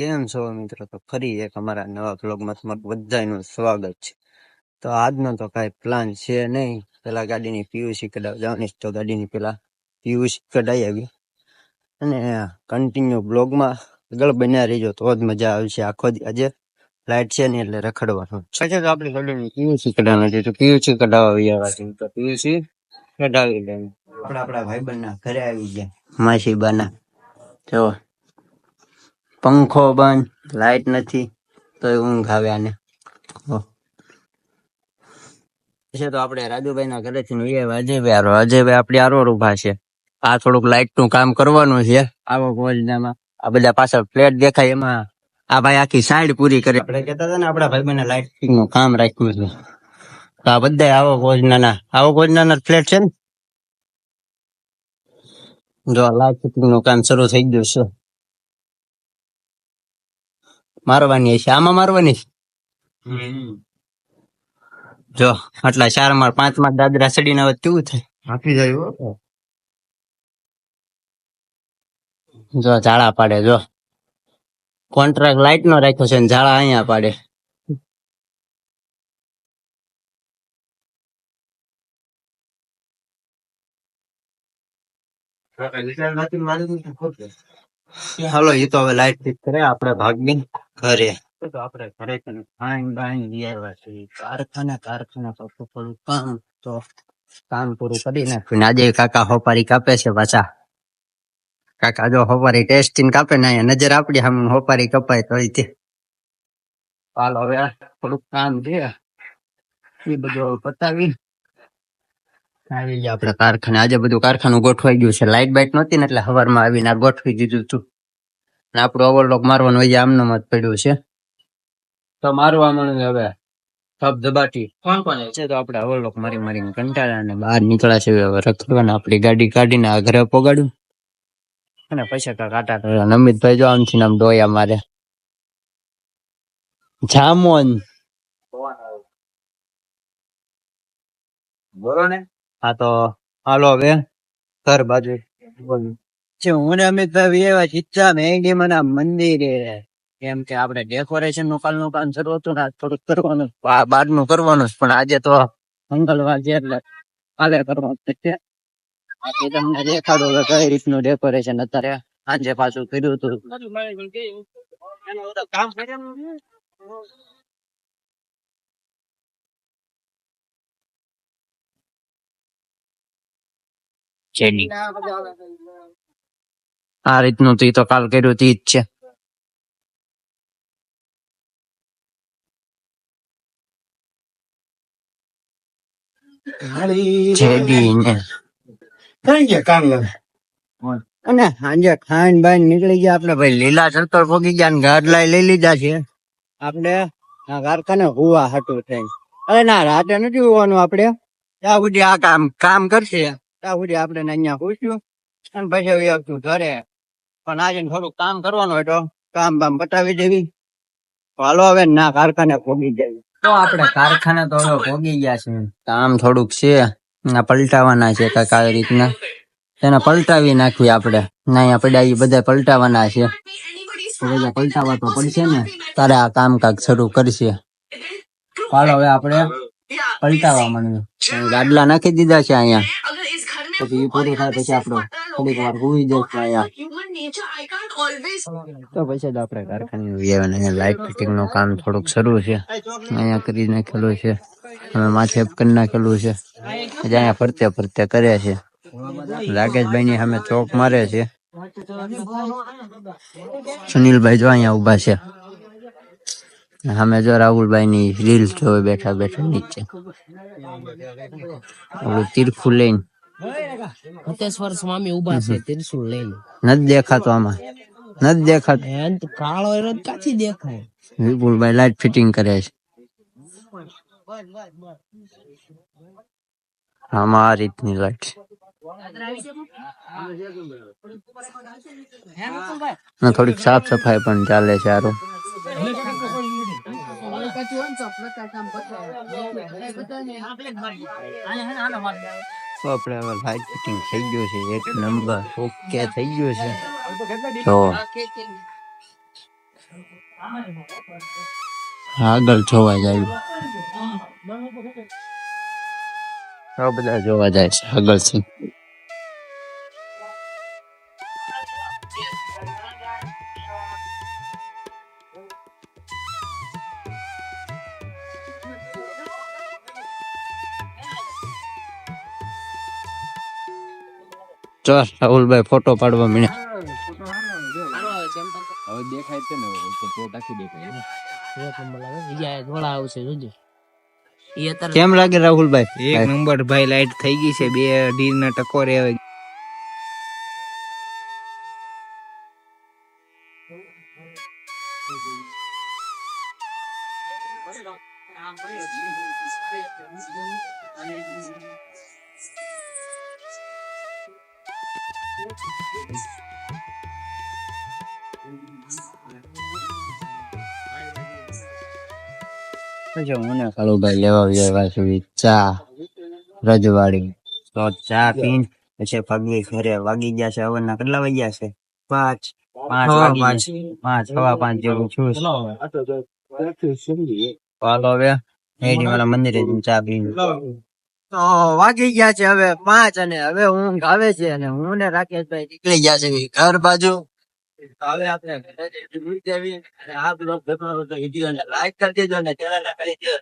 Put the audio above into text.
કેમ છો મિત્રો? તો ફરી એક અમારા નવા બ્લોગમાં તમારું બધાનું સ્વાગત છે. તો આજનો તો કાંઈ પ્લાન છે નહીં. પેલા ગાડીની પીયુસી કઢાવવા જવાની તો ગાડીની પેલા પીયુસી કઢાઈ આવી. અને કન્ટિન્યુ બ્લોગમાં આગળ બન્યા રહીજો તો જ મજા આવશે. આખો દી આજે લાઈટ છે ને એટલે રખડવાનું છે. તો આપણે ગાડીની પીયુસી કઢાવવાની છે તો પીયુસી કઢાવવા આવી આવ્યા છે તો પીયુસી કઢાવી લઈએ. આપણા આપણા ભાઈબંધના ઘરે આવી ગયા માસીબાના. જો પંખો બંધ, લાઈટ નથી તો ઊંઘ આવે આને. છે તો આપણે રાજુભાઈ ના ઘરેથી નું એ અજયભાઈ આરો અજયભાઈ આપણી આરો ઊભા છે. આ થોડુંક લાઈટનું કામ કરવાનું છે. આવો યોજનામાં આ બધા પાછળ ફ્લેટ દેખાય, એમાં આ ભાઈ આખી સાઈડ પૂરી કરી. આપણે કેતા હતા ને, આપણા ભાઈ બંને લાઈટનું કામ રાખ્યું છે. તો આ બધા આવો યોજનાના આવો યોજનાના ફ્લેટ છે ને? જો લાઈટ ફિટિંગનું કામ શરૂ થઈ ગયું છે. મારવાની હશે. આમાં મારવાની છે જો આટલા ચાર માળ પાંચ માળ દાદરા સડીને ના કેવું થાય? આપી જાય જો ઝાડા પાડે જો. કોન્ટ્રાક્ટ લાઈટ નો રાખ્યો છે ને ઝાડા અહીંયા પાડે. હાલો એ તો હવે લાઈટ ફિટ કરે આપણે ભાગી ઘરે. તો આપણે ઘરે ફાઈન બાઈન લઈ છે કારખાના કારખાના પર થોડું કામ તો કામ પૂરું કરી નાખ્યું આજે કાકા હોપારી કાપે છે પાછા. કાકા જો હોપારી ટેસ્ટીન કાપે ને નજર આપડી સામે હોપારી કપાય તો તે. હાલો હવે થોડુંક કામ છે. એ બધું પતાવી. આવી ગયા આપણે કારખાને. આજે બધું કારખાનું ગોઠવાઈ ગયું છે. લાઈટ બાઈટ નહોતી ને એટલે હવારમાં આવીને આ ગોઠવી દીધું હતું. અને આપણું ઓવરલોક મારવાનું હોય આમનો મત પડ્યું છે. તો મારવા મળ્યું હવે. ધબ ધબાટી. કોણ કોણ છે તો આપણે ઓવરલોક મારી મારીને કંટાળા ને બહાર નીકળ્યા છે હવે રખડવાના આપણી ગાડી કાઢીને આ ઘરે પોગાડ્યું. અને પૈસા કા કાટા કર્યા અમિતભાઈ જો આમથી આમ ડોયા મારે. જામોન. બોલો ને. હા તો હાલો હવે ઘર બાજુ છે હું ને અમિતભાઈ એવા ઈચ્છા મેગી મને મંદિરે કેમ કે આપણે ડેકોરેશનનું કાલનું કામ શરૂ હતું ને થોડુંક કરવાનું. બારનું કરવાનું છે. પણ આજે તો મંગળવાર છે એટલે કાલે કરવાનું છે. બાકી તમને દેખાડો કે કઈ રીતનું ડેકોરેશન અત્યારે સાંજે પાછું કર્યું હતું. કામ જેની. આ રીતનું તી તો કાલ કર્યું તી જ છે. સાંજે ખાઈન બાઈન નીકળી ગયા ભાઈ લીલા ચરતર પોગી ગયા ને ગાડલા લઈ લીધા છે. આપણે આ કારખાને હુવા હતું થઈ અરે ના, રાતે નથી હોવાનું સુધી આ કામ કામ કરશે. સુધી આપણે અહીંયા પૂછ્યું અને પછી હવે આવશું ઘરે. પણ આજે થોડુંક કામ કરવાનું હોય તો કામ બામ બતાવી દેવી. હાલો હવે ના કારખાને ભોગી જાય તો આપણે કારખાને તો પોગી ગયા છે કામ થોડુંક છે. ના, પલટાવાના છે કાંઈક આવી રીતના. તેને પલટાવી નાખવી આપણે. ના, અહીંયા પડ્યા એ બધા પલટાવાના છે. બધા પલટાવા તો પડશે ને. તારે આ કામ કાક શરૂ કરશે. હાલો હવે આપણે પલટાવા માંડ્યું. ગાડલા નાખી દીધા છે અહીંયા. પછી પૂરું થાય પછી આપણો થોડીક વાર હુઈ અહીંયા તો પછી આપણે કારખાને લાઇટ ફિટિંગનું કામ થોડુંક શરૂ છે. અહીંયા કરી નાખેલું છે. અમે માથે કરી નાખેલું છે. અહીંયા ફરતે ફરતે કરે છે. રાકેશભાઈ ની સામે ચોક મારે છે. સુનિલભાઈ જો અહીંયા ઊભા છે. સામે જો રાહુલભાઈ ની રીલ જોવે બેઠા બેઠા નીચે. ઓલું તીરખું લઈને સત્તેશ્વર સ્વામી ઊભા છે ત્રિશુલ લઈને નથી દેખાતો આમાં. નથી દેખાતો. એમ તો કાળો એનો તો દેખાય. વિપુલભાઈ લાઈટ ફિટિંગ કરે છે. આમાં આ રીતની લાઈટ થોડીક સાફ સફાઈ પણ ચાલે છે આરો તો આપણે હવે લાઈટ ફિટિંગ થઈ ગયું છે, એક નંબર ઓકે થઈ ગયું છે. તો આગળ જોવા જાય. આ બધા જોવા જાય છે આગળથી ચલ રાહુલભાઈ ફોટો પાડવા મળ્યા હવે દેખાય છે ને ફોટો આખી દેખાય ધોળા આવશે જોજો કેમ લાગે રાહુલભાઈ? એક નંબર ભાઈ લાઈટ થઈ ગઈ છે બે ડીર ના ટકોરે હવે. જો હું ને કાળુભાઈ લેવા આવ્યા સુધી ચા રજવાડી. તો ચા પીન પછી પગવી ઘરે વાગી ગયા છે હવનના કેટલા વાગ્યા છે? પાંચ પાંચ વાગી પાંચ. પાંચ સવા પાંચ જેવું છું. હાલો હવે મંદિરે ચા પીને. તો વાગી ગયા છે હવે પાંચ અને હવે ઊંઘ આવે છે અને હું ને રાકેશભાઈ નીકળી ગયા છે ઘર બાજુ હવે આપણે આ બ્લોગ લાઈક કરી દેજો ને ચેનલ કરી દેજો.